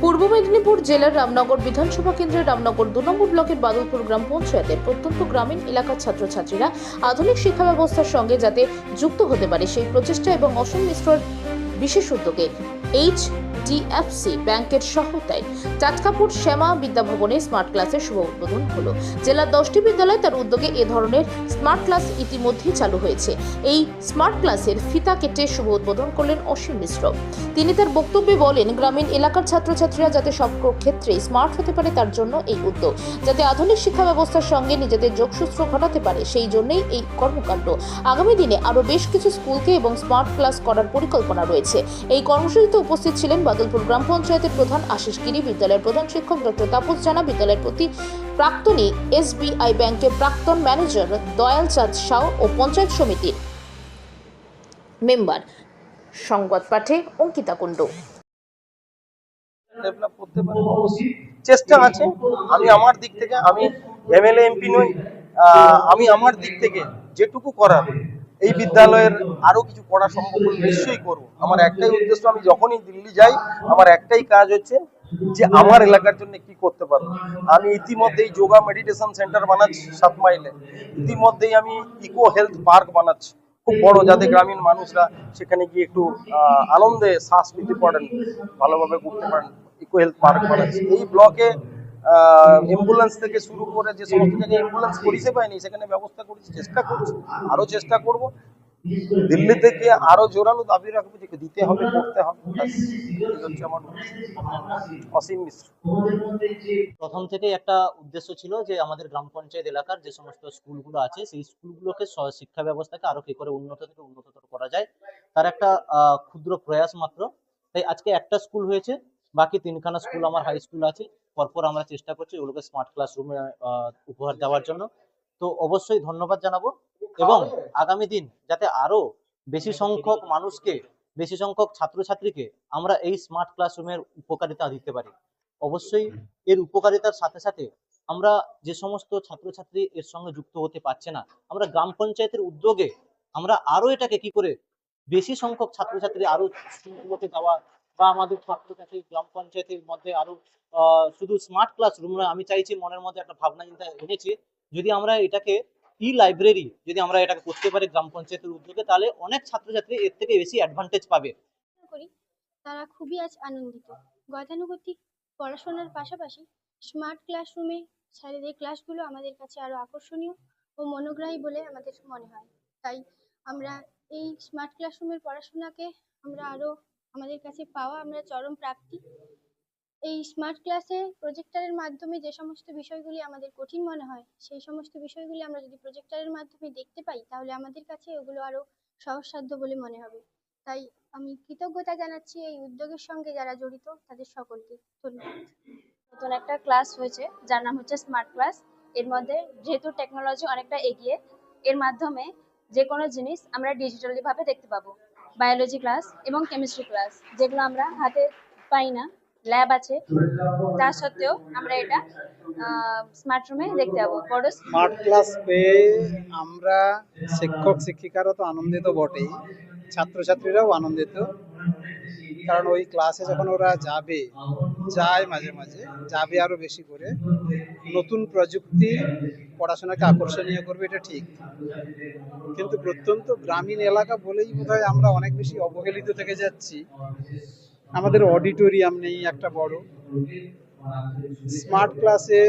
পূর্ব মেদিনীপুর জেলার রামনগর বিধানসভা কেন্দ্রের রামনগর দু নম্বর ব্লকের বাদলপুর গ্রাম পঞ্চায়েতের প্রত্যন্ত গ্রামীণ এলাকার ছাত্রছাত্রীরা আধুনিক শিক্ষা ব্যবস্থার সঙ্গে যাতে যুক্ত হতে পারে সেই প্রচেষ্টা এবং অসম মিশ্রর বিশেষ উদ্যোগে এইচ ডিএফসি ব্যাংকের সহায়তায় টাটকাপুর শ্যামা বিদ্যাভবনে স্মার্ট ক্লাসের শুভ উদ্বোধন হলো। জেলার দশটি বিদ্যালয় তার উদ্যোগে এ ধরনের স্মার্ট ক্লাস ইতিমধ্যেই চালু হয়েছে। এই স্মার্ট ক্লাসের ফিতা কেটে শুভ উদ্বোধন করলেন অসীম মিশ্র। তিনি তার বক্তব্যে বলেন, গ্রামীণ এলাকার ছাত্রছাত্রীরা যাতে সব ক্ষেত্রে স্মার্ট হতে পারে, তার জন্য এই উদ্যোগ। যাতে আধুনিক শিক্ষা ব্যবস্থার সঙ্গে নিজেদের যোগসূত্র ঘটাতে পারে, সেই জন্যই এই কর্মকাণ্ড। আগামী দিনে আরও বেশ কিছু স্কুলকে এবং স্মার্ট ক্লাস করার পরিকল্পনা রয়েছে। এই কর্মসূচিতে উপস্থিত ছিলেন বাদলপুর গ্রাম পঞ্চায়েতের প্রধান আশিস গিরি, বিদ্যালয়ের প্রধান শিক্ষক ডক্টর তাপস জানা, বিদ্যালয়ের প্রতি প্রাক্তনী এসবিআই ব্যাংকের প্রাক্তন ম্যানেজার দয়াল চাঁদ সাউ ও পঞ্চায়েত সমিতির মেম্বার। সংবাদ পাঠে অঙ্কিতা কুণ্ডু। চেষ্টা আছে, আমি আমার দিক থেকে, আমি এমএলএ, এমপি নই আমি আমার দিক থেকে যেটুকু করার এই বিদ্যালয়ের আরও কিছু করা সম্ভব নিশ্চয়ই করব। আমার একটাই উদ্দেশ্য, আমি যখনই দিল্লি যাই, আমার একটাই কাজ হচ্ছে যে আমার এলাকার জন্য কি করতে পারব। আমি ইতিমধ্যেই যোগা মেডিটেশন সেন্টার বানাচ্ছি সাত মাইলে। ইতিমধ্যেই আমি ইকো হেলথ পার্ক বানাচ্ছি। খুব বড় যাতে গ্রামীণ মানুষরা সেখানে গিয়ে একটু আনন্দে শ্বাস নিতে পারেন, ভালোভাবে ঘুরতে পারেন, ইকো হেলথ পার্ক বানাচ্ছি। এই ব্লকে অ্যাম্বুলেন্স থেকে শুরু করে যে সমস্ত জায়গায় অ্যাম্বুলেন্স পরিষেবা নেই সেখানে ব্যবস্থা করছি চেষ্টা করছি আরও চেষ্টা করব। দিল্লি থেকে আরও জোরালো দাবি রাখব যে দিতে হবে করতে হবে আমার অসীম মিশ্র। প্রথম থেকেই একটা উদ্দেশ্য ছিল যে আমাদের গ্রাম পঞ্চায়েত এলাকার যে সমস্ত স্কুলগুলো আছে সেই স্কুলগুলোকে শিক্ষা ব্যবস্থাকে আরও কি করে উন্নত থেকে উন্নততর করা যায় তার একটা ক্ষুদ্র প্রয়াস মাত্র। তাই আজকে একটা স্কুল হয়েছে বাকি তিনখানা স্কুল আমার হাই স্কুল আছে। পরপর আমরা চেষ্টা করছি ওগুলোকে স্মার্ট ক্লাসরুমে উপহার দেওয়ার জন্য। তো অবশ্যই ধন্যবাদ জানাব এবং আগামী দিন যাতে আরও বেশি সংখ্যক মানুষকে, বেশি সংখ্যক ছাত্রছাত্রীকে আমরা এই স্মার্ট ক্লাসরুমের উপকারিতা দিতে পারি। অবশ্যই এর উপকারিতার সাথে সাথে আমরা যে সমস্ত ছাত্রছাত্রী এর সঙ্গে যুক্ত হতে পারছে না, আমরা গ্রাম পঞ্চায়েতের উদ্যোগে আমরা আরও এটাকে কি করে বেশি সংখ্যক ছাত্রছাত্রী আরও স্কুলগুলোকে দেওয়া বা আমাদের ছাত্রছাত্রী গ্রাম পঞ্চায়েতের মধ্যে আরও শুধু স্মার্ট ক্লাসরুম নয়, আমি চাইছি মনের মধ্যে একটা ভাবনা চিন্তা এনেছি, যদি আমরা এটাকে ই লাইব্রেরি যদি আমরা এটাকে করতে পারি গ্রাম পঞ্চায়েতের উদ্যোগে, তাহলে অনেক ছাত্রছাত্রী এর থেকে বেশি অ্যাডভান্টেজ পাবে। তারা খুবই আজ আনন্দিত। গতানুগতিক পড়াশোনার পাশাপাশি স্মার্ট ক্লাসরুমে স্যারেদের ক্লাসগুলো আমাদের কাছে আরও আকর্ষণীয় ও মনোগ্রাহী বলে আমাদের মনে হয়। তাই আমরা এই স্মার্ট ক্লাসরুমের পড়াশোনাকে আমরা আরও আমাদের কাছে পাওয়া, আমরা চরম প্রাপ্তি। এই স্মার্ট ক্লাসে প্রজেক্টরের মাধ্যমে যে সমস্ত বিষয়গুলি আমাদের কঠিন মনে হয়, সেই সমস্ত বিষয়গুলি আমরা যদি প্রজেক্টরের মাধ্যমে দেখতে পাই, তাহলে আমাদের কাছে ওগুলো আরও সহজসাধ্য বলে মনে হবে। তাই আমি কৃতজ্ঞতা জানাচ্ছি এই উদ্যোগের সঙ্গে যারা জড়িত, তাদের সকলকে। ধন্যবাদ। নতুন একটা ক্লাস হয়েছে, যার নাম হচ্ছে স্মার্ট ক্লাস এর মধ্যে যেহেতু টেকনোলজি অনেকটা এগিয়ে, এর মাধ্যমে যে কোনো জিনিস আমরা ডিজিটালি ভাবে দেখতে পাবো। বায়োলজি ক্লাস এবং কেমিস্ট্রি ক্লাস যেগুলো আমরা হাতে পাই না ল্যাব আছে। তা সত্ত্বেও আমরা এটা স্মার্ট রুমে দেখতে পাবো। বড় স্মার্ট ক্লাস পেয়ে আমরা শিক্ষক শিক্ষিকারা তো আনন্দিত বটেই, ছাত্রছাত্রীরাও আনন্দিত। কারণ ওই ক্লাসে যখন ওরা যাবে, যায় মাঝে মাঝে, যাবে আরও বেশি করে। নতুন প্রযুক্তি পড়াশোনাকে আকর্ষণীয় করবে, এটা ঠিক। কিন্তু প্রত্যন্ত গ্রামীণ এলাকা বলেই বোধহয় আমরা অনেক বেশি অবহেলিত থেকে যাচ্ছি। আমাদের অডিটোরিয়াম নেই, একটা বড়। স্মার্ট ক্লাসে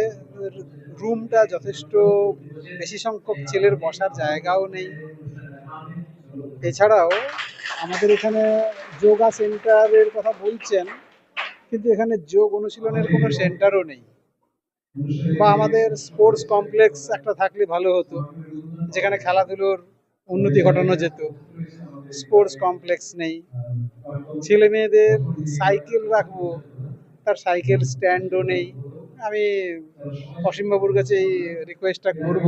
রুমটা যথেষ্ট বেশি সংখ্যক ছেলের বসার জায়গাও নেই। এছাড়াও আমাদের এখানে যোগা সেন্টারের কথা বলছেন, কিন্তু এখানে যোগ অনুশীলনের কোনো সেন্টারও নেই। বা আমাদের স্পোর্টস কমপ্লেক্স একটা থাকলে ভালো হতো, যেখানে খেলাধুলোর উন্নতি ঘটানো যেত। স্পোর্টস কমপ্লেক্স নেই। ছেলে মেয়েদের সাইকেল রাখব, তার সাইকেল স্ট্যান্ডও নেই। আমি অসীমবাবুর কাছে এই রিকোয়েস্টটা করব।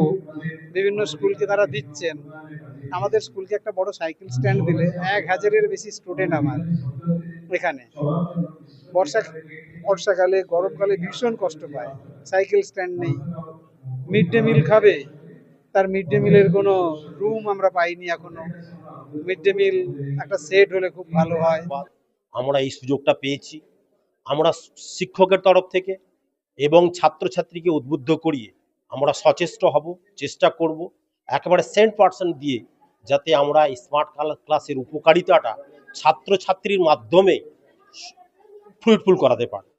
বিভিন্ন স্কুলকে তারা দিচ্ছেন। আমাদের স্কুলকে একটা বড় সাইকেল স্ট্যান্ড দিলে এক হাজারের বেশি স্টুডেন্ট আমার এখানে। বর্ষা বর্ষাকালে, গরমকালে ভীষণ কষ্ট পায়। সাইকেল স্ট্যান্ড নেই। মিড ডে মিল খাবে। তার মিড ডে মিলের কোনো রুম আমরা পাইনি এখনও। মিড ডে মিল একটা সেট হলে খুব ভালো হয়। আমরা এই সুযোগটা পেয়েছি। আমরা শিক্ষকের তরফ থেকে এবং ছাত্রছাত্রীকে উদ্বুদ্ধ করিয়ে আমরা সচেষ্ট হব, চেষ্টা করব। একেবারে সেন্ট পার্সেন্ট দিয়ে যাতে আমরা স্মার্ট ক্লাসের উপকারিতাটা ছাত্রছাত্রীর মাধ্যমে ফ্রুটফুল করাতে পারি।